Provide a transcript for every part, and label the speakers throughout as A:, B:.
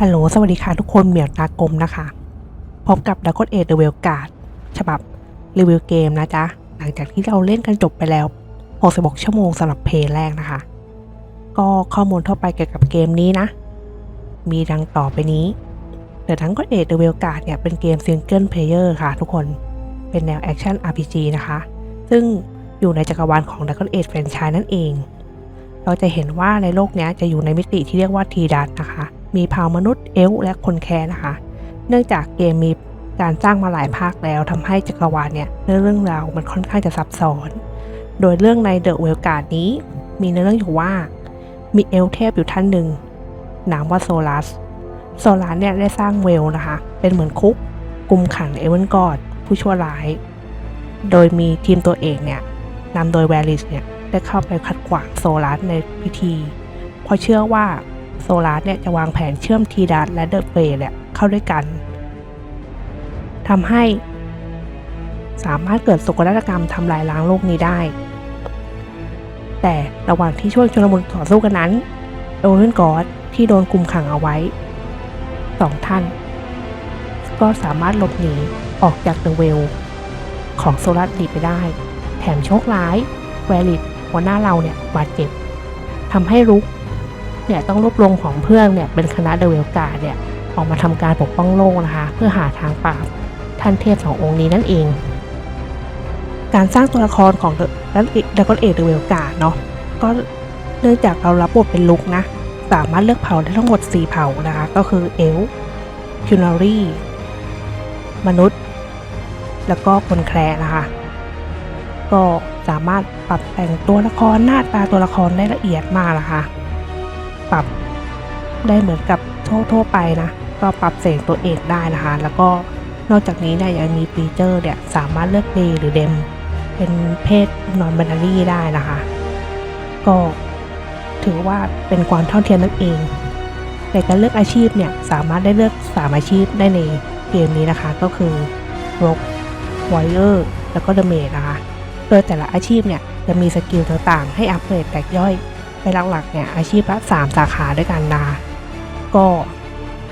A: ฮัลโหล สวัสดีค่ะทุกคนเหมียวตากลมนะคะ พบกับดัก o เอเดเวลการ์ดฉบับรีวิวเกมนะจ๊ะ หลังจากที่เราเล่นกันจบไปแล้ว 66 ชั่วโมงสำหรับเพลย์แรกนะคะ ก็ข้อมูลทั่วไปเกี่ยวกับเกมนี้นะ มีดังต่อไปนี้เดอะทั้งก็เอเดเวลการ์ดเนี่ยเป็นเกมซิงเกิลเพลเยอร์ค่ะทุกคน เป็นแนวแอคชั่น RPG นะคะ ซึ่งอยู่ในจักรวาลของ Dragon Age Franchise นั่นเอง เราจะเห็นว่าในโลกนี้จะอยู่ในมิติที่เรียกว่าทีดัตนะคะ มีเผ่ามนุษย์เอลและคนแคร์นะคะ เนื่องจากเกมมีการสร้างมาหลายภาคแล้วทำให้จักรวาลเนี่ยเนื้อเรื่องราวมันค่อนข้างจะซับซ้อน โดยเรื่องในเดอะเวลการ์ดนี้ มีเนื้อเรื่องอยู่ว่า มีเอลเทพอยู่ท่านหนึ่งนามว่าโซลัส โซลัสเนี่ยได้สร้างเวลนะคะ เป็นเหมือนคุกกุมขังเอเวนกอดผู้ชั่วร้าย โดยมีทีมตัวเอกเนี่ยนำโดยแวลิสเนี่ยได้เข้าไปขัดขวางโซลัสในพิธี เพราะเชื่อว่า โซลาร์เนี่ยจะวางแผนเชื่อมทีดัสและเดอะเฟย์เนี่ยเข้าด้วยกันทำให้สามารถเกิดโศกนาฏกรรมทำลายล้างโลกนี้ได้ แต่ระหว่างที่ช่วงชุลมุนต่อสู้กันนั้นโอเวนกอดที่โดนกุมขังเอาไว้สองท่าน ก็สามารถหลบหนีออกจากเดอะเวล ของโซลาร์ดีไปได้ แถมโชคร้าย แวลิดหัวหน้าเราเนี่ยบาดเจ็บทำให้รุก เนี่ยต้องรวบรวมของเพื่อนเนี่ยเป็นคณะเดเวลกาเนี่ยออกมาทำการปกป้องโลกนะคะ เพื่อหาทางปราบท่านเทพสององค์นี้นั่นเอง การสร้างตัวละครของเดอะก็เอเดเวลกาเนาะก็เนื่องจากเรารับบทเป็นลุกนะ สามารถเลือกเผ่าได้ทั้งหมด 4 เผ่านะคะ ก็คือเอลคิวนารีมนุษย์ แล้วก็คนแคร์นะคะ ก็สามารถปรับแต่งตัวละครหน้าตาตัวละครได้ละเอียดมากนะคะ ปรับได้เหมือนกับทั่วทั่วไปนะ ก็ปรับเสียงตัวเอกได้นะคะ แล้วก็นอกจากนี้เนี่ยยังมีฟีเจอร์เนี่ยสามารถเลือกเดย์หรือเดมเป็นเพศนอนบันารีได้นะคะ ก็ถือว่าเป็นความเท่าเทียมนั่นเองแต่การเลือกอาชีพเนี่ยสามารถได้เลือก 3 อาชีพได้ในเกมนี้นะคะ ก็คือร็อกวเออร์แล้วก็เดเมจนะคะ โดยแต่ละอาชีพเนี่ยจะมีสกิลต่างๆ ให้อัปเกรดแตกย่อย ไปหลักๆเนี่ยอาชีพละ3สาขาด้วยกันนะก็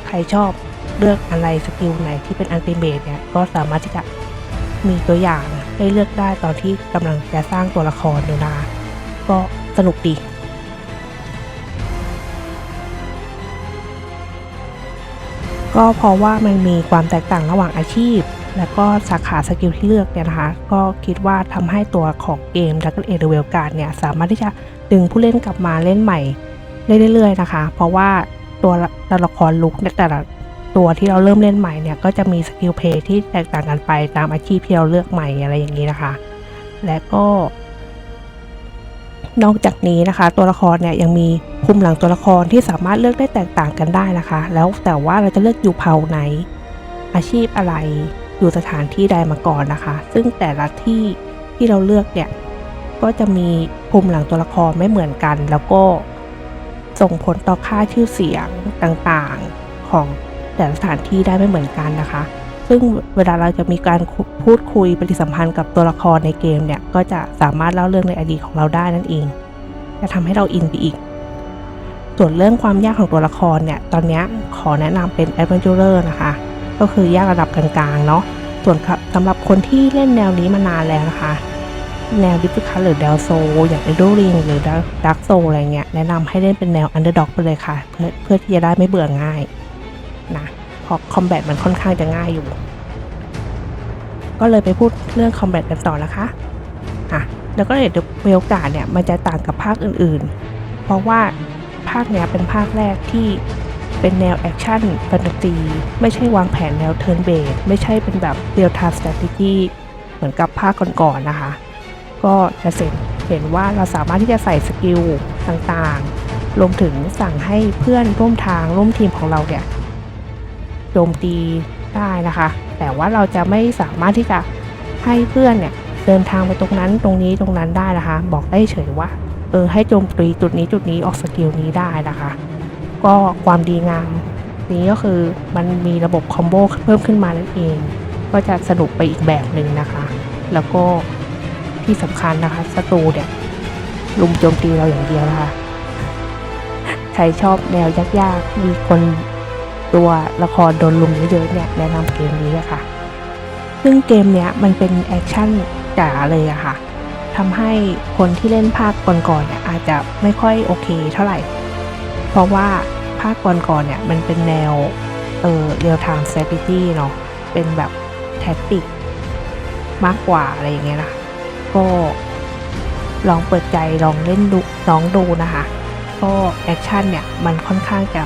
A: ใครชอบเลือกอะไรสกิลไหนที่เป็นอัลติเมทเนี่ยก็สามารถที่จะมีตัวอย่างให้เลือกได้ตอนที่กำลังจะสร้างตัวละครอยู่นะก็สนุกดีก็เพราะว่ามันมีความแตกต่างระหว่างอาชีพ และก็สาขาสกิลที่เลือกเนี่ยนะคะ ก็คิดว่าทำให้ตัวของเกม Dragon Age The w e l g u a r d เนี่ยสามารถที่จะ ดึงผู้เล่นกลับมาเล่นใหม่ได้เรื่อยๆนะคะ เพราะว่าตัวละครลุกในแต่ละตัวที่เราเริ่มเล่นใหม่เนี่ยก็จะมีสกิลเพย์ที่แตกต่างกันไปตามอาชีพที่เราเลือกใหม่อะไรอย่างนี้นะคะ และก็ นอกจากนี้นะคะ ตัวละครเนี่ยยังมีภูมิหลังตัวละครที่สามารถเลือกได้แตกต่างกันได้นะคะ แล้วแต่ว่าเราจะเลือกอยู่เผ่าไหน อาชีพอะไรอยู่สถานที่ใดมาก่อนนะคะ ซึ่งแต่ละที่ที่เราเลือกเนี่ย ก็จะมีภูมิหลังตัวละครไม่เหมือนกัน แล้วก็ส่งผลต่อค่าชื่อเสียงต่างๆของแต่ละสถานที่ได้ไม่เหมือนกันนะคะ ซึ่งเวลาเราจะมีการพูดคุยปฏิสัมพันธ์กับตัวละครในเกมเนี่ย ก็จะสามารถเล่าเรื่องในอดีตของเราได้นั่นเอง จะทำให้เราอินไปอีก ส่วนเรื่องความยากของตัวละครเนี่ย ตอนนี้ขอแนะนำเป็น Adventurer นะคะ ก็คือยากระดับกลางๆเนาะ ส่วนสำหรับคนที่เล่นแนวนี้มานานแล้วนะคะ แนวดิฟคัลหรือ d ด l โซอย่าง e อ d o Ring หรือ Dark Soul อะไรเงี้ยแนะนำให้เล่นเป็นแนว Underdog ไปเลยค่ะ เพื่อเพื่อที่จะได้ไม่เบื่อง่ายนะเพราะคอมแบทมันค่อนข้างจะง่ายอยู่ ก็เลยไปพูดเรื่องคอมแบทกันต่อนะคะอะแล้วก็เดเวลการ์ดเนี่ยมันจะต่างกับภาคอื่นๆ เพราะว่าภาคเนี้ยเป็นภาคแรกที่เป็นแนวแอคชั่นแฟนตาซีไม่ใช่วางแผนแนวเทิร์นเบสไม่ใช่เป็นแบบเรียลไทม์สต r a t e g y เหมือนกับภาคก่อนๆนะคะ ก็จะเห็นเห็นว่าเราสามารถที่จะใส่สกิลต่างๆ รวมถึงสั่งให้เพื่อนร่วมทางร่วมทีมของเราเนี่ยโจมตีได้นะคะ แต่ว่าเราจะไม่สามารถที่จะให้เพื่อนเนี่ยเดินทางไปตรงนั้นตรงนี้ตรงนั้นได้นะคะ บอกได้เฉยว่าเออให้โจมตีจุดนี้จุดนี้ออกสกิลนี้ได้นะคะ ก็ความดีงามนี้ก็คือมันมีระบบคอมโบเพิ่มขึ้นมานั่นเอง ก็จะสนุกไปอีกแบบหนึ่งนะคะ แล้วก็ ที่สำคัญนะคะศัตรูเนี่ยลุมโจมตีเราอย่างเดียวนะคะใครชอบแนวยากๆ มีคนตัวละครโดนลุมเยอะๆเนี่ยแนะนำเกมนี้อะค่ะ ซึ่งเกมเนี้ยมันเป็นแอคชั่นจ๋าเลยอะค่ะทำให้คนที่เล่นภาคก่อนๆเนี่ยอาจจะไม่ค่อยโอเคเท่าไหร่ เพราะว่าภาคก่อนๆเนี่ยมันเป็นแนวเออเรียลไทม์ strategy เนาะเป็นแบบแท็กติกมากกว่าอะไรอย่างเงี้ยนะ ก็ลองเปิดใจลองเล่นดูลองดูนะคะ ก็แอคชั่นเนี่ย มันค่อนข้างจะ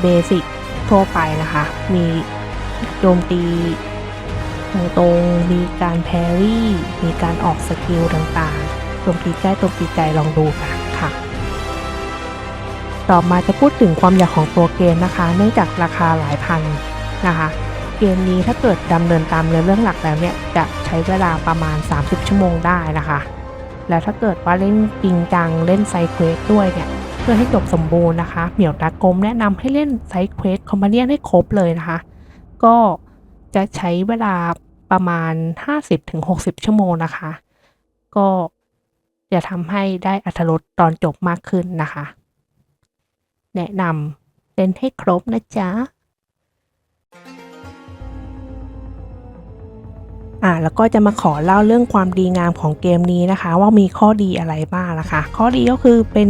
A: เบสิกทั่วไปนะคะ มีโจมตีตรงๆมีการแพรี่ มีการออกสกิลต่างๆโจมตีใกล้โจมตีไกลลองดูค่ะค่ะ ต่อมาจะพูดถึงความยาวของตัวเกมนะคะ เนื่องจากราคาหลายพันนะคะ เกมนี้ถ้าเกิดดำเนินตามเนื้อเรื่องหลักแล้วเนี่ยจะใช้เวลาประมาณ 30 ชั่วโมงได้นะคะ แล้วถ้าเกิดว่าเล่นจริงจังเล่นไซเควสด้วยเนี่ยเพื่อให้จบสมบูรณ์นะคะ เหมียวตากลมแนะนำให้เล่นไซเควสคอมพาเนียนให้ครบเลยนะคะ ก็จะใช้เวลาประมาณ 50-60 ชั่วโมงนะคะ ก็จะทำให้ได้อัธรสตอนจบมากขึ้นนะคะ แนะนำเล่นให้ครบนะจ๊ะ อ่าแล้วก็จะมาขอเล่าเรื่องความดีงามของเกมนี้นะคะ ว่ามีข้อดีอะไรบ้างนะคะ ข้อดีก็คือเป็น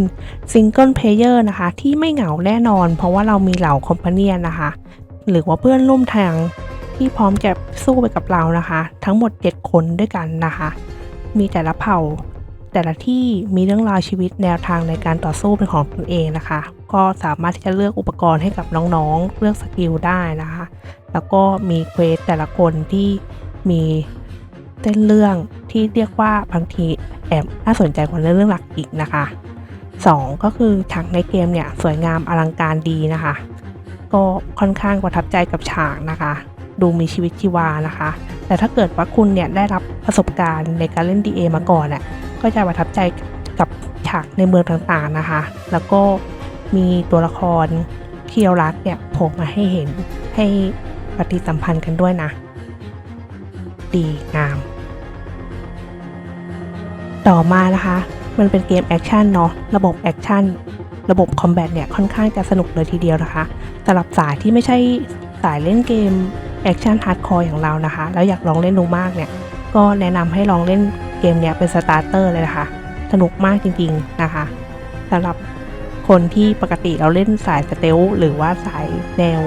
A: ซิงเกิลเพลเยอร์นะคะ ที่ไม่เหงาแน่นอน เพราะว่าเรามีเหล่าคอมพาเนีนนะคะ หรือว่าเพื่อนร่วมทางที่พร้อมจะสู้ไปกับเรานะคะ ทั้งหมด 7 คนด้วยกันนะคะ มีแต่ละเผ่าแต่ละที่มีเรื่องราวชีวิตแนวทางในการต่อสู้เป็นของตนเองนะคะ ก็สามารถที่จะเลือกอุปกรณ์ให้กับน้องๆ เลือกสกิลได้นะคะ แล้วก็มีเควสแต่ละคนที่ มีเส้นเรื่องที่เรียกว่าบางทีแอบน่าสนใจกว่าเรื่องหลักอีกนะคะ 2 ก็คือฉากในเกมเนี่ยสวยงามอลังการดีนะคะ ก็ค่อนข้างประทับใจกับฉากนะคะ ดูมีชีวิตชีวานะคะ แต่ถ้าเกิดว่าคุณเนี่ยได้รับประสบการณ์ในการเล่น DA มาก่อนน่ะก็จะประทับใจกับฉากในเมืองต่างๆนะคะ แล้วก็มีตัวละครที่เรารักเนี่ยโผล่มาให้เห็นให้ปฏิสัมพันธ์กันด้วยนะ ดีงาม ต่อมานะคะ มันเป็นเกมแอคชั่นเนาะระบบแอคชั่นระบบคอมแบทเนี่ยค่อนข้างจะสนุกเลยทีเดียวนะคะสำหรับสายที่ไม่ใช่สายเล่นเกมแอคชั่นฮาร์ดคอร์อย่างเรานะคะ แล้วอยากลองเล่นดูมากเนี่ย ก็แนะนำให้ลองเล่นเกมเนี้ยเป็นสตาร์เตอร์เลยนะคะ สนุกมากจริงๆนะคะสำหรับคนที่ปกติเราเล่นสายสเตลหรือว่าสายแนว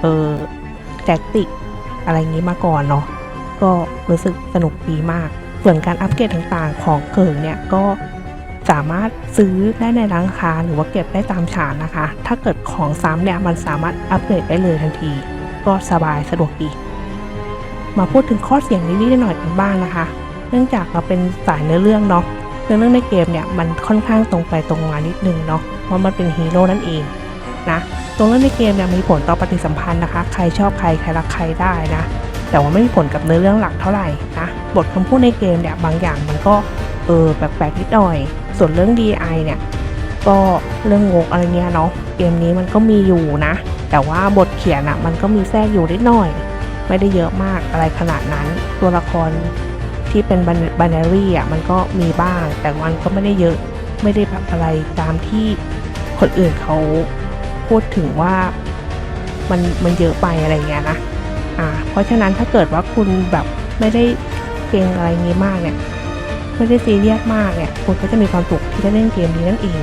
A: เออแจ็คติกอะไรอย่างนี้มาก่อนเนาะ ก็รู้สึกสนุกดีมาก ส่วนการอัปเกรดต่างๆ ของเขิงเนี่ยก็สามารถซื้อได้ในร้านค้าหรือว่าเก็บได้ตามฉานนะคะ ถ้าเกิดของซ้ำเนี่ยมันสามารถอัปเกรดได้เลยทันที ก็สบายสะดวกดี มาพูดถึงข้อเสียงนิดๆหน่อยกันบ้างนะคะ เนื่องจากเราเป็นสายเนื้อเรื่องเนาะเนื้อเรื่องในเกมเนี่ยมันค่อนข้างตรงไปตรงมานิดนึงเนาะเพราะมันเป็นฮีโร่นั่นเองนะตรงเรื่องในเกมเนี่ยมีผลต่อปฏิสัมพันธ์นะคะ ใครชอบใครใครรักใครได้นะ แต่ว่าไม่มีผลกับเนื้อเรื่องหลักเท่าไหร่นะบทคำพูดในเกมเนี่ยบางอย่างมันก็เออแปลกๆนิดหน่อย ส่วนเรื่อง DI เนี่ยก็เรื่องงกอะไรเงี้ยเนาะเกมนี้มันก็มีอยู่นะ แต่ว่าบทเขียนอะมันก็มีแทรกอยู่นิดหน่อย ไม่ได้เยอะมากอะไรขนาดนั้น ตัวละครที่เป็นบันนารี่อะมันก็มีบ้าง แต่มันก็ไม่ได้เยอะไม่ได้แบบอะไรตามที่คนอื่นเขาพูดถึงว่ามันมันเยอะไปอะไรเงี้ยนะ อ่าเพราะฉะนั้นถ้าเกิดว่าคุณแบบไม่ได้เก่งอะไรงี้มากเนี่ยไม่ได้ซีเรียสมากเนี่ยคุณก็จะมีความสุขที่ได้เล่นเกมนี้นั่นเอง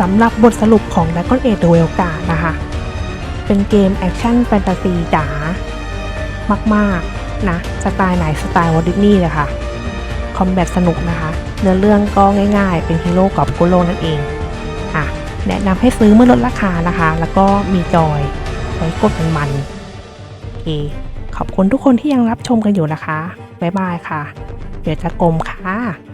A: สำหรับบทสรุปของ Dragon Age The w e l g a r d นะคะ เป็นเกมแอคชั่นแฟนตาซีจ๋ามากๆ นะ สไตล์ไหนสไตล์วอลดิสนีย์เลยค่ะ คอมแบทสนุกนะคะ เนื้อเรื่องก็ง่ายๆ เป็นฮีโร่กอบกุโลนั่นเองอะแนะนำให้ซื้อเมื่อลดราคานะคะ แล้วก็มีจอย ไว้กดมันมันๆโอเคขอบคุณทุกคนที่ยังรับชมกันอยู่นะคะ บ๊ายบายค่ะ เดี๋ยวจะกลมค่ะ